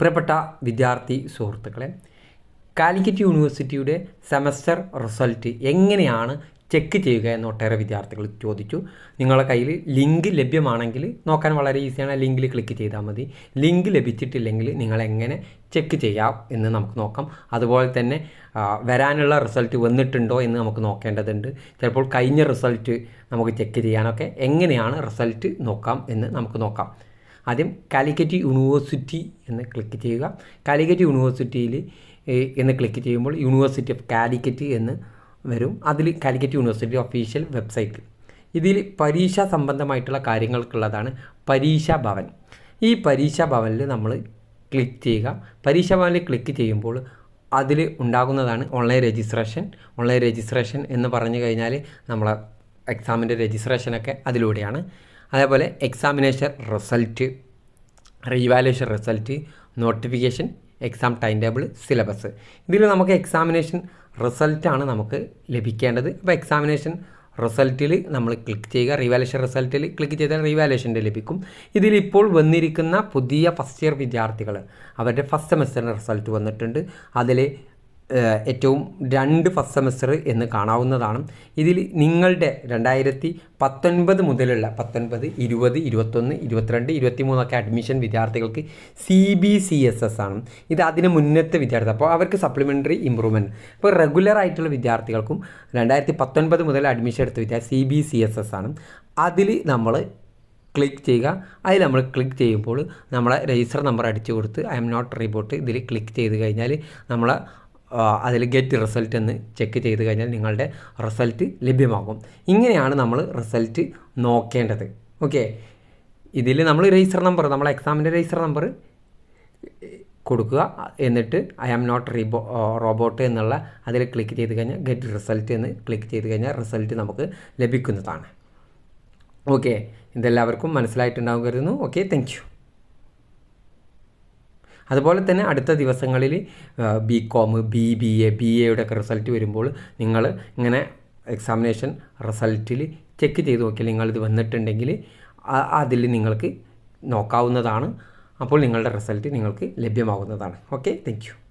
പ്രിയപ്പെട്ട വിദ്യാർത്ഥി സുഹൃത്തുക്കളെ കാലിക്കറ്റ് യൂണിവേഴ്സിറ്റിയുടെ സെമസ്റ്റർ റിസൾട്ട് എങ്ങനെയാണ് ചെക്ക് ചെയ്യുക എന്ന് ഒട്ടേറെ വിദ്യാർത്ഥികൾ ചോദിച്ചു. നിങ്ങളുടെ കയ്യിൽ ലിങ്ക് ലഭ്യമാണെങ്കിൽ നോക്കാൻ വളരെ ഈസിയാണ്. ലിങ്കിൽ ക്ലിക്ക് ചെയ്താൽ മതി. ലിങ്ക് ലഭിച്ചിട്ടില്ലെങ്കിൽ നിങ്ങൾ എങ്ങനെ ചെക്ക് ചെയ്യാം എന്ന് നമുക്ക് നോക്കാം. അതുപോലെ തന്നെ വരാനുള്ള റിസൾട്ട് വന്നിട്ടുണ്ടോ എന്ന് നമുക്ക് നോക്കേണ്ടതുണ്ട്. ചിലപ്പോൾ കഴിഞ്ഞ റിസൾട്ട് നമുക്ക് ചെക്ക് ചെയ്യാനൊക്കെ എങ്ങനെയാണ് റിസൾട്ട് നോക്കാം എന്ന് നമുക്ക് നോക്കാം. ആദ്യം കാലിക്കറ്റ് യൂണിവേഴ്സിറ്റി എന്ന് ക്ലിക്ക് ചെയ്യുക. കാലിക്കറ്റ് യൂണിവേഴ്സിറ്റിയിൽ എന്ന് ക്ലിക്ക് ചെയ്യുമ്പോൾ യൂണിവേഴ്സിറ്റി ഓഫ് കാലിക്കറ്റ് എന്ന് വരും. അതിൽ കാലിക്കറ്റ് യൂണിവേഴ്സിറ്റി ഒഫീഷ്യൽ വെബ്സൈറ്റ് ഇതിൽ പരീക്ഷ സംബന്ധമായിട്ടുള്ള കാര്യങ്ങൾക്കുള്ളതാണ് പരീക്ഷാ ഭവൻ. ഈ പരീക്ഷാ ഭവനിൽ നമ്മൾ ക്ലിക്ക് ചെയ്യുക. പരീക്ഷാ ഭവനിൽ ക്ലിക്ക് ചെയ്യുമ്പോൾ അതിൽ ഉണ്ടാകുന്നതാണ് ഓൺലൈൻ രജിസ്ട്രേഷൻ ഓൺലൈൻ രജിസ്ട്രേഷൻ എന്ന് പറഞ്ഞു കഴിഞ്ഞാൽ നമ്മളെ എക്സാമിന്റെ രജിസ്ട്രേഷനൊക്കെ അതിലൂടെയാണ്. അതേപോലെ examination result revaluation result notification exam time table syllabus ഇതിൽ നമുക്ക് എക്സാമിനേഷൻ റിസൾട്ടാണ് നമുക്ക് ലഭിക്കേണ്ടത്. അപ്പോൾ എക്സാമിനേഷൻ റിസൾട്ടിൽ നമ്മൾ ക്ലിക്ക് ചെയ്യുക. റീവാലുവേഷൻ റിസൾട്ടിൽ ക്ലിക്ക് ചെയ്താൽ റീവാലുവേഷന്റെ ലഭിക്കും. ഇതിലിപ്പോൾ വന്നിരിക്കുന്ന പുതിയ ഫസ്റ്റ് ഇയർ വിദ്യാർത്ഥികൾ അവരുടെ ഫസ്റ്റ് സെമസ്റ്ററിന്റെ റിസൾട്ട് വന്നിട്ടുണ്ട്. അതിൽ ഏറ്റവും രണ്ട് ഫസ്റ്റ് സെമസ്റ്റർ എന്ന് കാണാവുന്നതാണ്. ഇതിൽ നിങ്ങളുടെ രണ്ടായിരത്തി പത്തൊൻപത് മുതലുള്ള പത്തൊൻപത് ഇരുപത് ഇരുപത്തൊന്ന് ഇരുപത്തിരണ്ട് ഇരുപത്തിമൂന്നൊക്കെ അഡ്മിഷൻ വിദ്യാർത്ഥികൾക്ക് C B C S S ആണ്. ഇത് അതിന് മുന്നത്തെ വിദ്യാർത്ഥി. അപ്പോൾ അവർക്ക് സപ്ലിമെന്ററി ഇമ്പ്രൂവ്മെന്റ് അപ്പോൾ റെഗുലർ ആയിട്ടുള്ള വിദ്യാർത്ഥികൾക്കും രണ്ടായിരത്തി പത്തൊൻപത് മുതൽ അഡ്മിഷൻ എടുത്ത വിദ്യാർത്ഥി C B C S S ആണ്. അതിൽ നമ്മൾ ക്ലിക്ക് ചെയ്യുക. അതിൽ നമ്മൾ ക്ലിക്ക് ചെയ്യുമ്പോൾ നമ്മളെ രജിസ്റ്റർ നമ്പർ അടിച്ചു കൊടുത്ത് ഐ എം നോട്ട് റിപ്പോർട്ട് ഇതിൽ ക്ലിക്ക് ചെയ്ത് കഴിഞ്ഞാൽ നമ്മൾ അതിൽ ഗെറ്റ് റിസൾട്ട് എന്ന് ചെക്ക് ചെയ്ത് കഴിഞ്ഞാൽ നിങ്ങളുടെ റിസൾട്ട് ലഭ്യമാകും. ഇങ്ങനെയാണ് നമ്മൾ റിസൾട്ട് നോക്കേണ്ടത്. ഓക്കെ ഇതിൽ നമ്മൾ രജിസ്റ്റർ നമ്പർ നമ്മൾ എക്സാമിന്റെ രജിസ്റ്റർ നമ്പർ കൊടുക്കുക. എന്നിട്ട് ഐ ആം നോട്ട് റീബോ റോബോട്ട് എന്നുള്ള അതിൽ ക്ലിക്ക് ചെയ്ത് കഴിഞ്ഞാൽ ഗെറ്റ് റിസൾട്ട് എന്ന് ക്ലിക്ക് ചെയ്ത് കഴിഞ്ഞാൽ റിസൾട്ട് നമുക്ക് ലഭിക്കുന്നതാണ്. ഓക്കെ ഇതെല്ലാവർക്കും മനസ്സിലായിട്ടുണ്ടാകുമായിരുന്നു ഓക്കെ താങ്ക് അതുപോലെ തന്നെ അടുത്ത ദിവസങ്ങളിൽ B com B B A B എയുടെ ഒക്കെ റിസൾട്ട് വരുമ്പോൾ നിങ്ങൾ ഇങ്ങനെ എക്സാമിനേഷൻ റിസൾട്ടിൽ ചെക്ക് ചെയ്ത് നോക്കിയാൽ നിങ്ങളിത് വന്നിട്ടുണ്ടെങ്കിൽ അതിൽ നിങ്ങൾക്ക് നോക്കാവുന്നതാണ് അപ്പോൾ നിങ്ങളുടെ റിസൾട്ട് നിങ്ങൾക്ക് ലഭ്യമാകുന്നതാണ് ഓക്കെ താങ്ക്